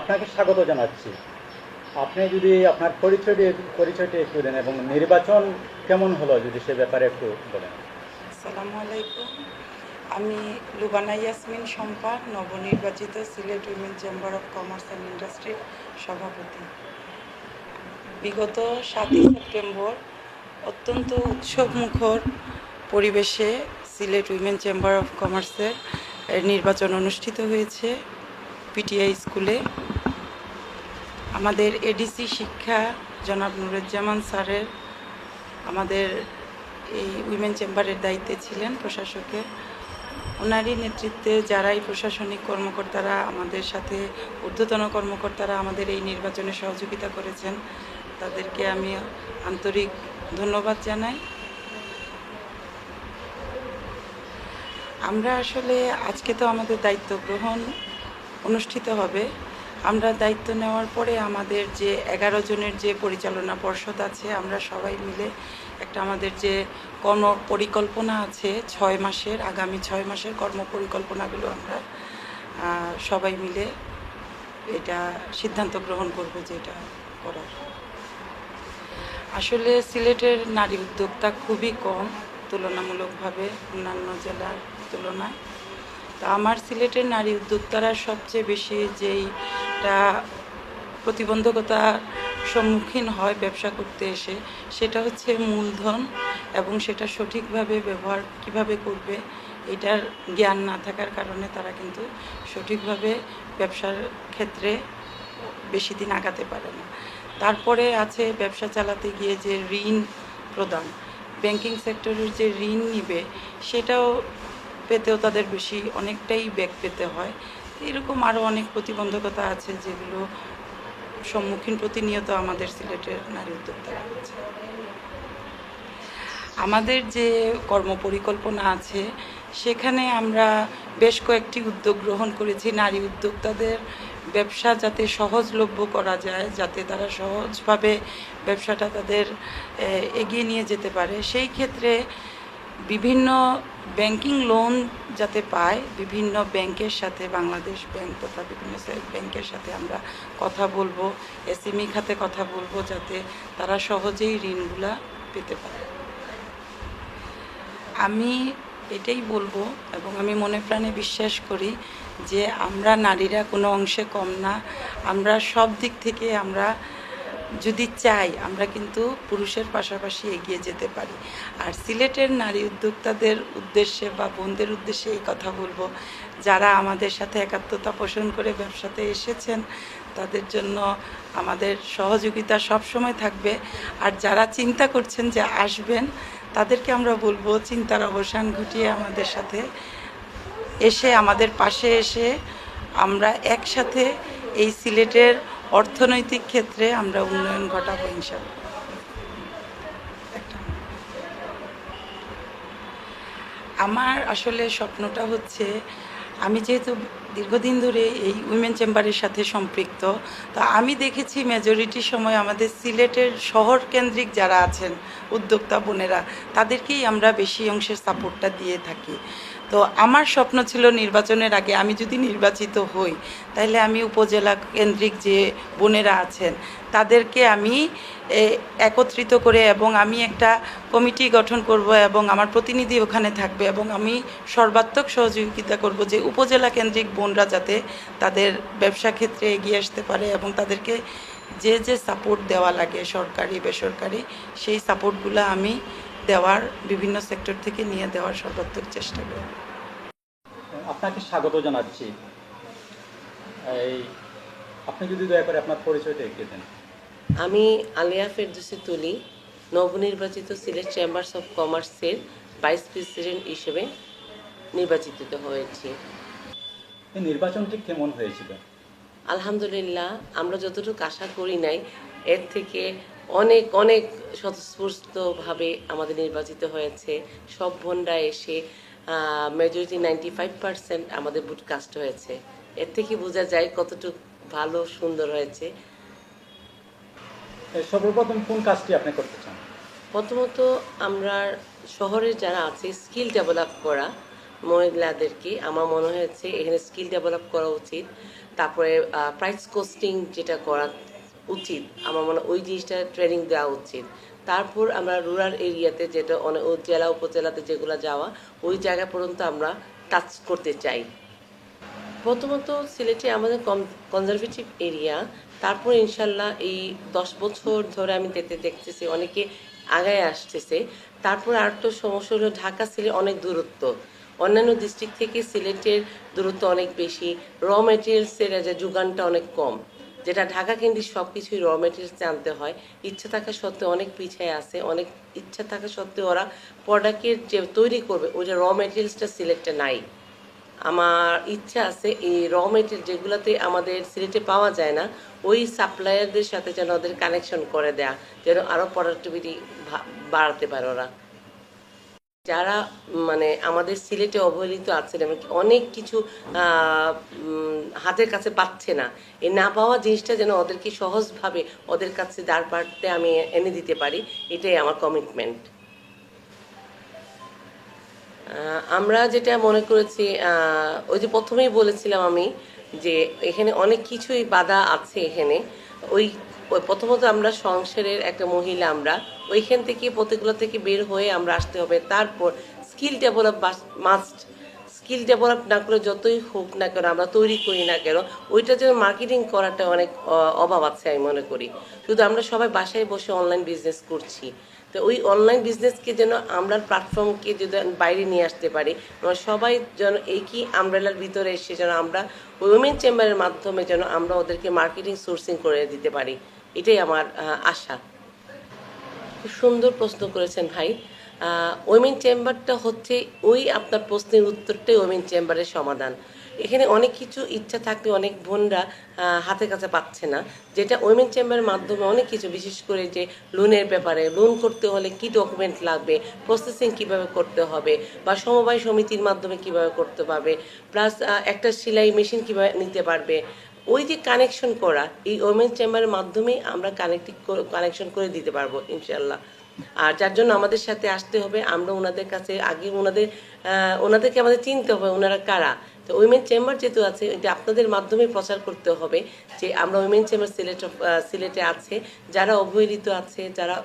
আপনাকে স্বাগত জানাচ্ছি। আপনি যদি আপনার পরিচয়টি পরিচয়টি একটু দেন এবং নির্বাচন কেমন হলো যদি সে ব্যাপারে একটু বলেন। আসসালামু আলাইকুম। আমি লুবানা ইয়াসমিন শম্পা নবনির্বাচিত Sylhet women chamber of commerce and ইন্ডাস্ট্রির সভাপতি। বিগত সাতই সেপ্টেম্বর অত্যন্ত উৎসবমুখর পরিবেশে সিলেট উইমেন চেম্বার অফ কমার্সের নির্বাচন অনুষ্ঠিত হয়েছে। পিটিআই স্কুলে আমাদের এডিসি শিক্ষা জনাব নুরুজ্জামান স্যারের আমাদের এই উইমেন চেম্বারের দায়িত্বে ছিলেন প্রশাসকের। ওনারই নেতৃত্বে যারাই প্রশাসনিক কর্মকর্তারা আমাদের সাথে, ঊর্ধ্বতন কর্মকর্তারা আমাদের এই নির্বাচনে সহযোগিতা করেছেন, তাদেরকে আমি আন্তরিক ধন্যবাদ জানাই। আমরা আসলে, আজকে তো আমাদের দায়িত্ব গ্রহণ অনুষ্ঠিত হবে। আমরা দায়িত্ব নেওয়ার পরে আমাদের যে এগারো জনের যে পরিচালনা পর্ষদ আছে, আমরা সবাই মিলে একটা আমাদের যে কর্ম পরিকল্পনা আছে, ছয় মাসের, আগামী ছয় মাসের কর্ম পরিকল্পনাগুলো আমরা সবাই মিলে এটা সিদ্ধান্ত গ্রহণ করব যেটা করার। আসলে সিলেটের নারী উদ্যোক্তা খুবই কম, তুলনামূলকভাবে অন্যান্য জেলার তুলনায়। তা আমার সিলেটের নারী উদ্যোক্তারা সবচেয়ে বেশি যেইটা প্রতিবন্ধকতার সম্মুখীন হয় ব্যবসা করতে এসে, সেটা হচ্ছে মূলধন এবং সেটা সঠিকভাবে ব্যবহার কীভাবে করবে এটার জ্ঞান না থাকার কারণে তারা কিন্তু সঠিকভাবে ব্যবসার ক্ষেত্রে বেশি দিন আগাতে পারে না। তারপরে আছে ব্যবসা চালাতে গিয়ে যে ঋণ প্রদান। ব্যাংকিং সেক্টরের যে ঋণ নিবে, সেটাও পেতেও তাদের বেশি অনেকটাই ব্যাক পেতে হয়। এরকম আরও অনেক প্রতিবন্ধকতা আছে যেগুলো সম্মুখীন প্রতিনিয়ত আমাদের সিলেটের নারী উদ্যোক্তারা আছে আমাদের যে কর্মপরিকল্পনা আছে, সেখানে আমরা বেশ কয়েকটি উদ্যোগ গ্রহণ করেছি। নারী উদ্যোক্তাদের ব্যবসা যাতে সহজলভ্য করা যায়, যাতে তারা সহজভাবে ব্যবসাটা তাদের এগিয়ে নিয়ে যেতে পারে। সেই ক্ষেত্রে বিভিন্ন ব্যাংকিং লোন যাতে পায়, বিভিন্ন ব্যাংকের সাথে, বাংলাদেশ ব্যাংক তথা বিভিন্ন ব্যাংকের সাথে আমরা কথা বলব এসএমই খাতে কথা বলব যাতে তারা সহজেই ঋণগুলা পেতে পারে। আমি এটাই বলব এবং আমি মনে প্রাণে বিশ্বাস করি যে আমরা নারীরা কোনো অংশে কম না, আমরা সব দিক থেকে আমরা যদি চাই, আমরা কিন্তু পুরুষের পাশাপাশি এগিয়ে যেতে পারি। আর সিলেটের নারী উদ্যোক্তাদের উদ্দেশ্যে বা বোনদের উদ্দেশ্যে এই কথা বলব, যারা আমাদের সাথে একাত্মতা পোষণ করে ব্যবসাতে এসেছেন, তাদের জন্য আমাদের সহযোগিতা সব সময় থাকবে। আর যারা চিন্তা করছেন যে আসবেন, তাদেরকে আমরা বলব, চিন্তার অবসান ঘটিয়ে আমাদের সাথে এসে, আমাদের পাশে এসে আমরা একসাথে এই সিলেটের অর্থনৈতিক ক্ষেত্রে আমরা উন্নয়ন ঘটাবো ইনশাল্লাহ আমার আসলে স্বপ্নটা হচ্ছে আমি যেহেতু দীর্ঘদিন ধরে এই উইমেন চেম্বারের সাথে সম্পৃক্ত। তো আমি দেখেছি মেজরিটি সময় আমাদের সিলেটের শহর কেন্দ্রিক যারা আছেন, উদ্যোক্তা বোনেরা, তাদেরকেই আমরা বেশি অংশের সাপোর্টটা দিয়ে থাকি। তো আমার স্বপ্ন ছিল নির্বাচনের আগে আমি যদি নির্বাচিত হই, তাহলে আমি উপজেলা কেন্দ্রিক যে বোনেরা আছেন তাদেরকে আমি একত্রিত করে এবং আমি একটা কমিটি গঠন করব এবং আমার প্রতিনিধি ওখানে থাকবে এবং আমি সর্বাত্মক সহযোগিতা করব যে উপজেলা কেন্দ্রিক বোনরা যাতে তাদের ব্যবসা ক্ষেত্রে এগিয়ে আসতে পারে এবং তাদেরকে যে যে সাপোর্ট দেওয়া লাগে সরকারি, বেসরকারি, সেই সাপোর্টগুলো আমি দেওয়ার বিভিন্ন সেক্টর থেকে নিয়ে দেওয়ার সর্বাত্মক চেষ্টা করব। আপনাকে স্বাগত জানাচ্ছি। এই, আপনি যদি দয়া করে আপনার পরিচয়টা একটু দেন। আমি আলিয়া ফেরদুসি তুলি নবনির্বাচিত সিলেট চেম্বার্স অফ কমার্সের ভাইস প্রেসিডেন্ট হিসেবে নির্বাচিত হয়েছি। নির্বাচনটি কেমন হয়েছিল? আলহামদুলিল্লাহ আমরা যতটুকু আশা করি নাই এর থেকে অনেক অনেক স্বতঃস্ফূর্তভাবে আমাদের নির্বাচিত হয়েছে। সব বোনরা এসে মেজরিটি নাইনটি ফাইভ পার্সেন্ট আমাদের বুট কাস্ট হয়েছে। এর থেকে বোঝা যায় কতটুকু ভালো সুন্দর হয়েছে। সর্বপ্রথম কোন কাজটি আপনি করতে চান? প্রথমত আমরা শহরে যারা আছে স্কিল ডেভেলপ করা মহিলাদেরকে আমার মনে হয়েছে এখানে স্কিল ডেভেলপ করা উচিত। তারপরে প্রাইস কোস্টিং যেটা করা উচিত, আমার মনে ওই জিনিসটা ট্রেনিং দেওয়া উচিত। তারপর আমরা রুরাল এরিয়াতে যেটা অনেক জেলা, উপজেলাতে যেগুলো যাওয়া, ওই জায়গা পর্যন্ত আমরা টাচ করতে চাই। প্রথমত সিলেটে আমাদের কনজারভেটিভ এরিয়া তারপর ইনশাল্লাহ এই দশ বছর ধরে আমি দেখতে দেখতেছি, অনেকে আগায় আসতেছে। তারপর আর তো সমস্যা হলো ঢাকা, সিলেট অনেক দূরত্ব। অন্যান্য ডিস্ট্রিক্ট থেকে সিলেটের দূরত্ব অনেক বেশি। র মেটেরিয়ালসের যে যোগানটা অনেক কম। যেটা ঢাকা কেন্দ্রিক সব কিছুই র মেটেরিয়ালস আনতে হয়। ইচ্ছা থাকা সত্ত্বেও অনেক পিছিয়ে আছে। অনেক ইচ্ছা থাকা সত্ত্বেও ওরা প্রোডাক্টের যে তৈরি করবে, ওই যে র মেটেরিয়ালসটা সিলেক্টে নাই। আমার ইচ্ছা আছে এই র মেটেরিয়াল যেগুলোতে আমাদের সিলেটে পাওয়া যায় না, ওই সাপ্লায়ারদের সাথে যেন ওদের কানেকশন করে দেয়া, যেন আরও প্রোডাক্টিভিটি বাড়াতে পারে ওরা। যারা মানে আমাদের সিলেটে অবহেলিত আছেন এবং অনেক কিছু হাতের কাছে পাচ্ছে না, এই না পাওয়া জিনিসটা যেন ওদেরকে সহজভাবে ওদের কাছে দাঁড় পাড়তে আমি এনে দিতে পারি, এটাই আমার কমিটমেন্ট আমরা যেটা মনে করেছি ওই যে প্রথমেই বলেছিলাম আমি যে এখানে অনেক কিছুই বাধা আছে এখানে। ওই প্রথমত আমরা সংসারের একটা মহিলা আমরা, ওইখান থেকে প্রতিগুলো থেকে বের হয়ে আমরা আসতে হবে। তারপর skill develop must skill develop না করে যতই হোক না কেন আমরা তৈরি করি না কেন ওইটার জন্য মার্কেটিং করাটা অনেক অভাব আছে আমি মনে করি। শুধু আমরা সবাই বাসায় বসে অনলাইন বিজনেস করছি। তো ওই অনলাইন বিজনেসকে যেন আমরা প্ল্যাটফর্মকে যদি বাইরে নিয়ে আসতে পারি। সবাই যেন একই আমব্রেলার ভিতরে এসে যেন আমরা উইমেন চেম্বারের মাধ্যমে যেন আমরা ওদেরকে মার্কেটিং সোর্সিং করে দিতে পারি। এটাই আমার আশা। খুব সুন্দর প্রশ্ন করেছেন ভাই। ওমেন চেম্বারটা হচ্ছে ওই আপনার প্রশ্নের উত্তরটাই ওমেন চেম্বারের সমাধান। এখানে অনেক কিছু ইচ্ছা থাকলে অনেক বোনরা হাতের কাছে পাচ্ছে না। যেটা ওমেন চেম্বারের মাধ্যমে অনেক কিছু, বিশেষ করে যে লোনের ব্যাপারে। লোন করতে হলে কি ডকুমেন্ট লাগবে? প্রসেসিং কীভাবে করতে হবে? বা সমবায় সমিতির মাধ্যমে কীভাবে করতে পারবে? প্লাস একটা সেলাই মেশিন কীভাবে নিতে পারবে? ওই যে কানেকশন করা, এই ওমেন চেম্বারের মাধ্যমেই আমরা কানেক্টিং কানেকশন করে দিতে পারব ইনশাল্লাহ আর যার জন্য আমাদের সাথে আসতে হবে। আমরা ওনাদের কাছে আগে ওনাদের ওনাদেরকে আমাদের চিনতে হবে ওনারা কারা। তো উইমেন চেম্বার যেহেতু আছে, এটা আপনাদের মাধ্যমে প্রচার করতে হবে যে আমরা উইমেন চেম্বার সিলেট সিলেটে আছে। যারা অবহেলিত আছে, যারা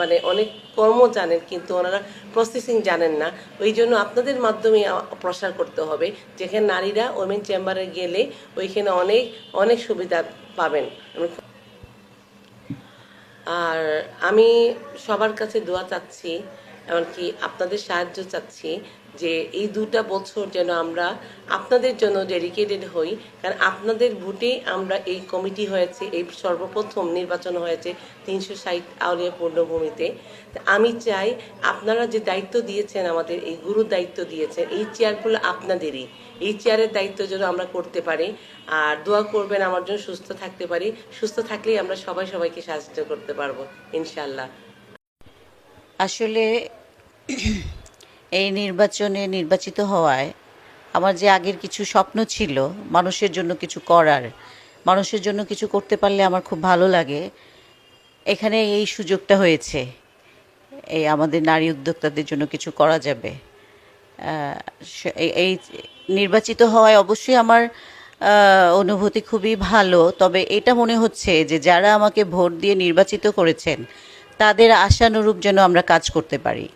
মানে অনেক কর্ম জানেন, কিন্তু ওনারা প্রসেসিং জানেন না। ওই জন্য আপনাদের মাধ্যমে প্রসার করতে হবে। যেখানে নারীরা উইমেন চেম্বারে গেলে ওইখানে অনেক অনেক সুবিধা পাবেন। আর আমি সবার কাছে দোয়া চাচ্ছি এমনকি আপনাদের সাহায্য চাচ্ছি যে এই দুটা বছর যেন আমরা আপনাদের জন্য ডেডিকেটেড হই, কারণ আপনাদের ভোটে আমরা এই কমিটি হয়েছে, এই সর্বপ্রথম নির্বাচন হয়েছে তিনশো ষাট আউলিয়া পূর্ণভূমিতে। আমি চাই আপনারা যে দায়িত্ব দিয়েছেন আমাদের, এই গুরু দায়িত্ব দিয়েছেন, এই চেয়ারগুলো আপনাদেরই। এই চেয়ারের দায়িত্ব যেন আমরা করতে পারি, আর দোয়া করবেন আমার জন্য সুস্থ থাকতে পারি। সুস্থ থাকলেই আমরা সবাই সবাইকে সাহায্য করতে পারব ইনশাল্লাহ আসলে এই নির্বাচনে নির্বাচিত হওয়ায় আমার যে আগের কিছু স্বপ্ন ছিল, মানুষের জন্য কিছু করার, মানুষের জন্য কিছু করতে পারলে আমার খুব ভালো লাগে, এখানে এই সুযোগটা হয়েছে। এই আমাদের নারী উদ্যোক্তাদের জন্য কিছু করা যাবে। এই- নির্বাচিত হওয়ায় অবশ্যই আমার অনুভূতি খুবই ভালো। তবে এটা মনে হচ্ছে যে যারা আমাকে ভোট দিয়ে নির্বাচিত করেছেন, তাদের আশানুরূপ যেন আমরা কাজ করতে পারি।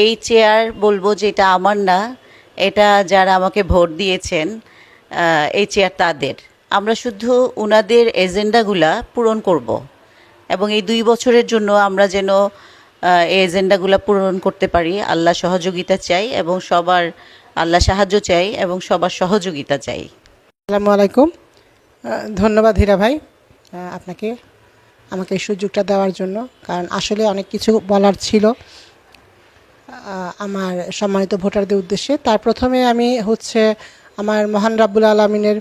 এই চেয়ার বলব যে এটা আমার না, এটা যারা আমাকে ভোট দিয়েছেন এই চেয়ার তাদের। আমরা শুধু ওনাদের এজেন্ডাগুলা পূরণ করব এবং এই দুই বছরের জন্য আমরা যেন এই এজেন্ডাগুলো পূরণ করতে পারি। আল্লাহ সহযোগিতা চাই এবং সবার, আল্লাহ সাহায্য চাই এবং সবার সহযোগিতা চাই। আসসালামু আলাইকুম। ধন্যবাদ হীরা ভাই আপনাকে, আমাকে সুযোগটা দেওয়ার জন্য। কারণ আসলে অনেক কিছু বলার ছিল। আমার সম্মানিত ভোটারদের উদ্দেশ্যে। তার প্রথমে আমি হচ্ছে আমার মহান রাব্বুল আলমিনের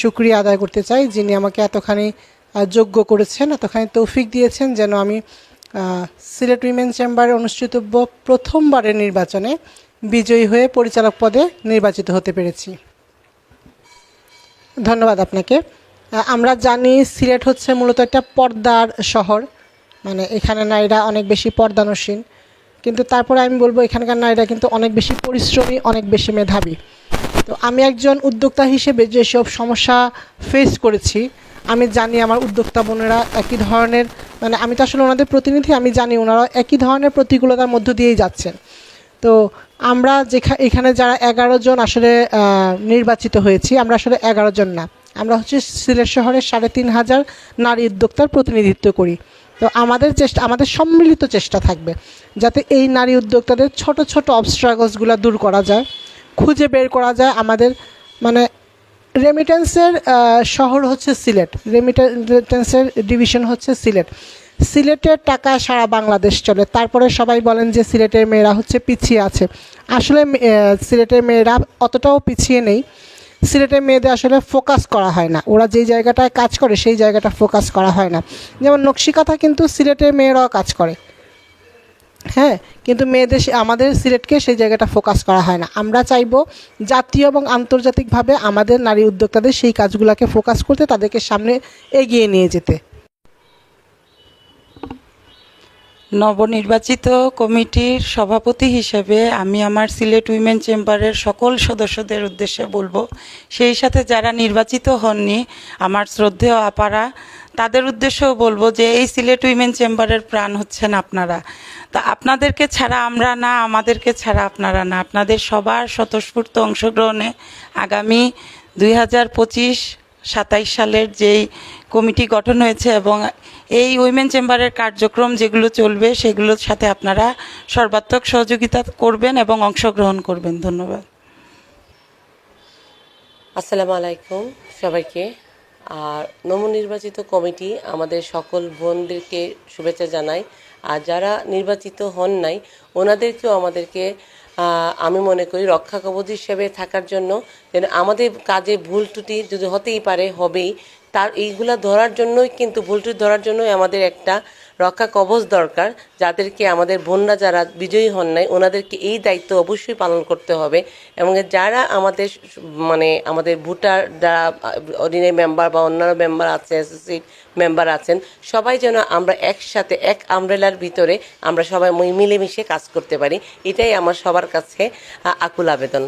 সুক্রিয়া আদায় করতে চাই, যিনি আমাকে এতখানি যোগ্য করেছেন, এতখানি তৌফিক দিয়েছেন যেন আমি সিলেট উইমেন চেম্বারে অনুষ্ঠিতব্য প্রথমবারের নির্বাচনে বিজয়ী হয়ে পরিচালক পদে নির্বাচিত হতে পেরেছি। ধন্যবাদ আপনাকে। আমরা জানি সিলেট হচ্ছে মূলত একটা পর্দার শহর মানে এখানে নারীরা অনেক বেশি পর্দানসীন। কিন্তু তারপরে আমি বলব এখানকার নারীরা কিন্তু অনেক বেশি পরিশ্রমী, অনেক বেশি মেধাবী। তো আমি একজন উদ্যোক্তা হিসেবে যেসব সমস্যা ফেস করেছি, আমি জানি আমার উদ্যোক্তা বোনেরা একই ধরনের মানে আমি তো আসলে ওনাদের প্রতিনিধি, আমি জানি ওনারা একই ধরনের প্রতিকূলতার মধ্য দিয়েই যাচ্ছেন। তো আমরা যেখা, এখানে যারা এগারো জন আসলে নির্বাচিত হয়েছি, আমরা আসলে এগারো জন না। আমরা হচ্ছে সিলেট শহরের সাড়ে তিন হাজার নারী উদ্যোক্তার প্রতিনিধিত্ব করি। তো আমাদের চেষ্টা, আমাদের সম্মিলিত চেষ্টা থাকবে যাতে এই নারী উদ্যোক্তাদের ছোট ছোট অবস্ট্রাগলসগুলো দূর করা যায়, খুঁজে বের করা যায় আমাদের মানে রেমিটেন্সের শহর হচ্ছে সিলেট রেমিটেন্সের ডিভিশন হচ্ছে সিলেট। সিলেটের টাকা সারা বাংলাদেশ চলে। তারপরে সবাই বলেন যে সিলেটের মেয়েরা হচ্ছে পিছিয়ে আছে। আসলে সিলেটের মেয়েরা অতটাও পিছিয়ে নেই। সিলেটের মেয়েদের আসলে ফোকাস করা হয় না। ওরা যেই জায়গাটায় কাজ করে, সেই জায়গাটা ফোকাস করা হয় না। যেমন নকশিকাথা কিন্তু সিলেটের মেয়েরাও কাজ করে। হ্যাঁ কিন্তু মেয়েদের আমাদের সিলেটকে সেই জায়গাটা ফোকাস করা হয় না। আমরা চাইব জাতীয় এবং আন্তর্জাতিকভাবে আমাদের নারী উদ্যোক্তাদের সেই কাজগুলোকে ফোকাস করতে তাদেরকে সামনে এগিয়ে নিয়ে যেতে। নবনির্বাচিত কমিটির সভাপতি হিসেবে আমি আমার সিলেট উইমেন চেম্বারের সকল সদস্যদের উদ্দেশ্যে বলব, সেই সাথে যারা নির্বাচিত হননি, আমার শ্রদ্ধেয় আপারা, তাদের উদ্দেশ্যেও বলব যে এই সিলেট উইমেন চেম্বারের প্রাণ হচ্ছেন আপনারা। তা আপনাদেরকে ছাড়া আমরা না, আমাদেরকে ছাড়া আপনারা না। আপনাদের সবার স্বতঃস্ফূর্ত অংশগ্রহণে আগামী দুই হাজার পঁচিশ সাতাইশ সালের যেই কমিটি গঠন হয়েছে এবং এই উইমেন চেম্বারের কার্যক্রম যেগুলো চলবে, সেগুলোর সাথে আপনারা সর্বাত্মক সহযোগিতা করবেন এবং অংশগ্রহণ করবেন। ধন্যবাদ। আসসালামু আলাইকুম সবাইকে। আর নবনির্বাচিত কমিটি আমাদের সকল বোনদেরকে শুভেচ্ছা জানাই। আর যারা নির্বাচিত হন নাই, ওনাদেরকেও আমাদেরকে আমি মনে করি রক্ষা কবচ হিসেবে থাকার জন্য যেন আমাদের কাজে ভুল ত্রুটি যদি হতেই পারে, হবেই। তার এইগুলা ধরার জন্যই কিন্তু ভুল ত্রুটি ধরার জন্যই আমাদের একটা রক্ষা কবচ দরকার। যাদেরকে আমাদের বোনরা যারা বিজয়ী হন নাই, ওনাদেরকে এই দায়িত্ব অবশ্যই পালন করতে হবে এবং যারা আমাদের মানে আমাদের ভোটার যারা অর্ডিনারি মেম্বার বা অন্যান্য মেম্বার আছে অ্যাসোসিয়েট মেম্বার আছেন, সবাই যেন আমরা একসাথে, এক আমব্রেলার ভিতরে আমরা সবাই মিলেমিশে কাজ করতে পারি। এটাই আমার সবার কাছে আকুল আবেদন।